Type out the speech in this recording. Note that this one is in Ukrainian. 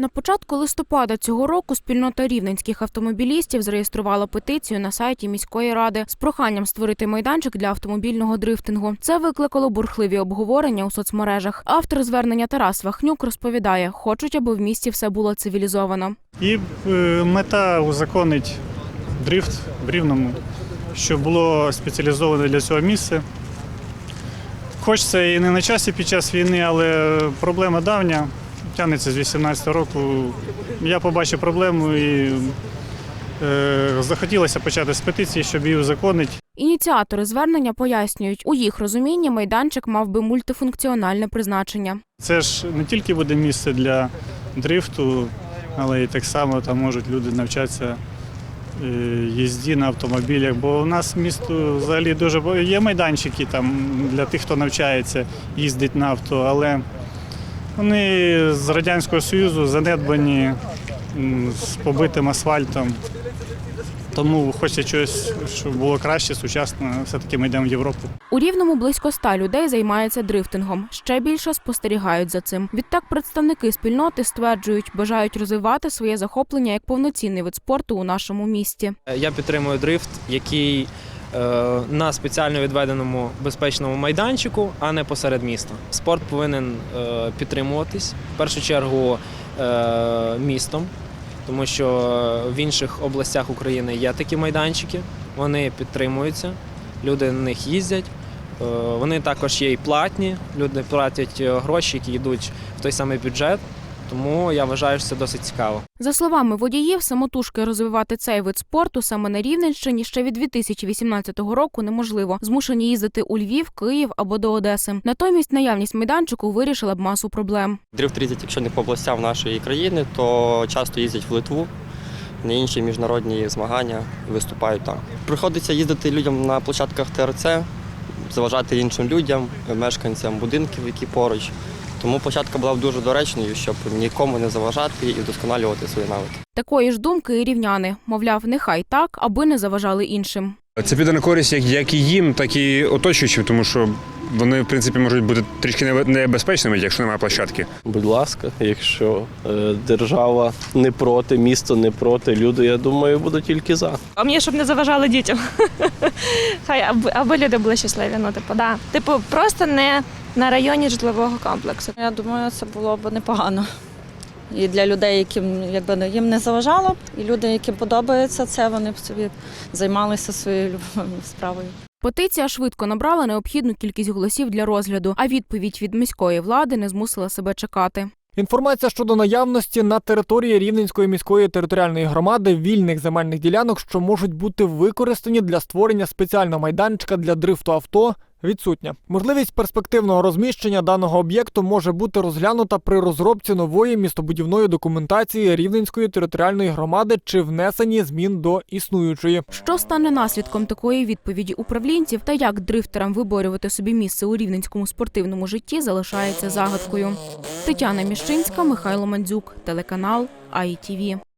На початку листопада цього року спільнота рівненських автомобілістів зареєструвала петицію на сайті міської ради з проханням створити майданчик для автомобільного дрифтингу. Це викликало бурхливі обговорення у соцмережах. Автор звернення Тарас Вахнюк розповідає, хочуть, аби в місті все було цивілізовано. І е, мета узаконить дрифт в Рівному, щоб було спеціалізоване для цього місце. Хоч це і не на часі під час війни, але проблема давня, тягнеться з 18 року. Я побачив проблему і е, захотілося почати з петиції, щоб її узаконити. Ініціатори звернення пояснюють, у їх розумінні майданчик мав би мультифункціональне призначення. Це ж не тільки буде місце для дрифту, але і так само там можуть люди навчатися е, їзді на автомобілях. Бо у нас місто взагалі дуже є майданчики там для тих, хто навчається їздити на авто, але вони з Радянського Союзу занедбані з побитим асфальтом. Тому хочеться чогось, щоб було краще, сучасно. Все-таки ми йдемо в Європу. У рівному близько ста людей займається дрифтингом. Ще більше спостерігають за цим. Відтак представники спільноти стверджують, бажають розвивати своє захоплення як повноцінний вид спорту у нашому місті. Я підтримую дрифт, який е, на спеціально відведеному безпечному майданчику, а не посеред міста. Спорт повинен е, підтримуватись в першу чергу е, містом, тому що в інших областях України є такі майданчики, вони підтримуються, люди на них їздять. Е, Вони також є і платні, люди платять е, гроші, які йдуть в той самий бюджет. Тому я вважаю, що це досить цікаво. За словами водіїв, самотужки розвивати цей вид спорту саме на Рівненщині ще від 2018 року неможливо. Змушені їздити у Львів, Київ або до Одеси. Натомість наявність майданчику вирішила б масу проблем. Дрифт їздять, якщо не по областям нашої країни, то часто їздять в Литву на інші міжнародні змагання виступають там. Приходиться їздити людям на площадках ТРЦ, заважати іншим людям, мешканцям будинків, які поруч. Тому початка була дуже доречною, щоб нікому не заважати і вдосконалювати свої навики. Такої ж думки і рівняни. Мовляв, нехай так, аби не заважали іншим. Це піде на користь як, і їм, так і оточуючим, тому що вони, в принципі, можуть бути трішки небезпечними, якщо немає площадки. Будь ласка, якщо е, держава не проти, місто не проти, люди, я думаю, будуть тільки за. А мені щоб не заважали дітям. Хай аби, аби люди були щасливі. Ну, типу, да. Типу, просто не на районі житлового комплексу. Я думаю, це було б непогано. І для людей, яким якби ну, їм не заважало б, і люди, яким подобається це, вони б собі займалися своєю справою. Петиція швидко набрала необхідну кількість голосів для розгляду, а відповідь від міської влади не змусила себе чекати. Інформація щодо наявності на території Рівненської міської територіальної громади вільних земельних ділянок, що можуть бути використані для створення спеціального майданчика для дрифту авто, відсутня. Можливість перспективного розміщення даного об'єкту може бути розглянута при розробці нової містобудівної документації Рівненської територіальної громади чи внесенні змін до існуючої. Що стане наслідком такої відповіді управлінців та як дрифтерам виборювати собі місце у рівненському спортивному житті, залишається загадкою. Тетяна Міщинська, Михайло Мандзюк, телеканал АІТВ.